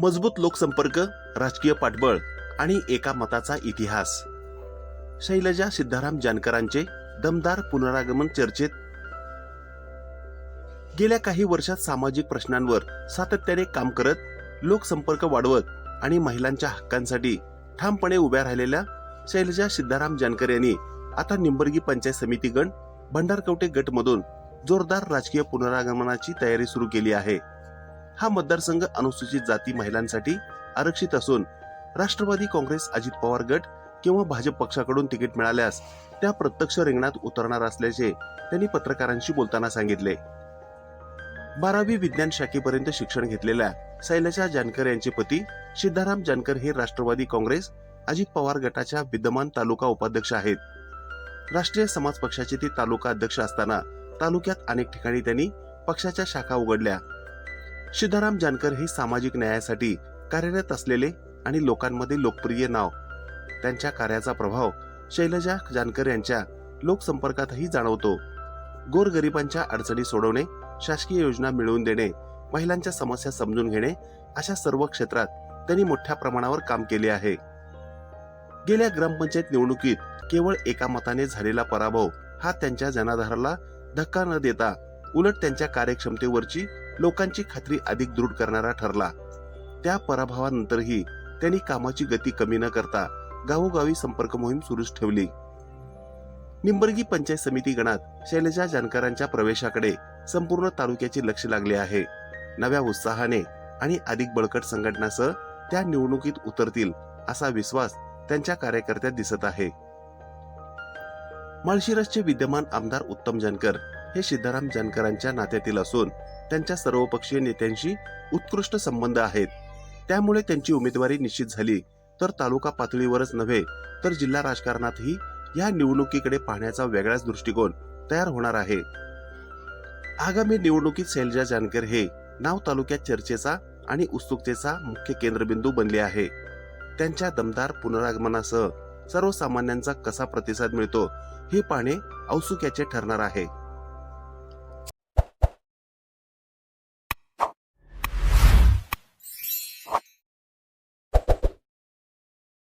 मजबूत लोकसंपर्क राजकीय पाठबळ आणि एका मताचा इतिहास. शैलजा सिद्धाराम जानकरांचे दमदार पुनरागमन चर्चेत गेल्या काही वर्षात सामाजिक प्रश्नांवर सातत्याने काम करत लोकसंपर्क वाढवत आणि महिलांच्या हक्कांसाठी ठामपणे उभ्या राहिलेल्या शैलजा सिद्धाराम जानकर यांनी आता निंबर्गी पंचायत समिती गण भंडारकवटे गटमधून जोरदार राजकीय पुनरागमनाची तयारी सुरू केली आहे. हा मतदारसंघ अनुसूचित जाती महिलांसाठी आरक्षित असून राष्ट्रवादी काँग्रेस अजित पवार गट किंवा भाजप पक्षाकडून तिकीट मिळाल्यास त्या प्रत्यक्ष रिंगणात उतरणार असल्याचे त्यांनी पत्रकारांशी बोलताना सांगितले. बारावी विज्ञान शाखेपर्यंत शिक्षण घेतलेल्या शैलजा जानकर यांचे पती सिद्धाराम जानकर हे राष्ट्रवादी काँग्रेस अजित पवार गटाच्या विद्यमान तालुका उपाध्यक्ष आहेत. राष्ट्रीय समाज पक्षाचे ते तालुका अध्यक्ष असताना तालुक्यात अनेक ठिकाणी त्यांनी पक्षाच्या शाखा उघडल्या. सिद्धाराम जानकर हे सामाजिक न्यायासाठी कार्यरत असलेले आणि लोकांमध्ये लोकप्रिय नाव. त्यांच्या कार्याचा प्रभाव शैलजा जानकर यांच्या लोकसंपर्कातही जाणवतो. गोरगरिबांच्या अडचणी सोडवणे शासकीय योजना मिळवून देणे महिलांच्या समस्या समजून घेणे अशा सर्व क्षेत्रात त्यांनी मोठ्या प्रमाणावर काम केले आहे. गेल्या ग्रामपंचायत निवडणुकीत केवळ एका मताने झालेला पराभव हा त्यांच्या जनाधाराला धक्का न देता उलट त्यांच्या कार्यक्षमतेवरची लोकांची खात्री अधिक दृढ करणारा ठरला. त्या पराभवानंतरही त्यांनी कामाची गती कमी न करता गावोगावी संपर्क मोहीम सुरूच ठेवली. निंबर्गी पंचायत समिती गणात शैलजा जानकरांच्या प्रवेशाकडे संपूर्ण तालुक्याचे लक्ष लागले आहे. नव्या उत्साहाने आणि अधिक बळकट संघटनासह त्या निवडणुकीत उतरतील असा विश्वास त्यांच्या कार्यकर्त्यात दिसत आहे. माळशिरसचे विद्यमान आमदार उत्तम जानकर हे सिद्धाराम जानकरांच्या नात्यातील असून त्यांच्या सर्वपक्षीय नेत्यांशी उत्कृष्ट संबंध आहेत. त्यामुळे त्यांची उमेदवारी निश्चित झाली. तर तालुका पातळीवरच नव्हे तर जिल्हा राजकारणातही या निवडणुकीकडे पाहण्याचा वेगळाच दृष्टिकोन तयार होणार आहे. आगामी निवडणुकीत शैलजा जानकर हे नाव तालुक्यात चर्चेचा आणि उत्सुकतेचा मुख्य केंद्रबिंदू बनले आहे. त्यांच्या दमदार पुनरागमनासह सर्वसामान्यांचा कसा प्रतिसाद मिळतो हे पाहणे औत्सुक्याचे ठरणार आहे.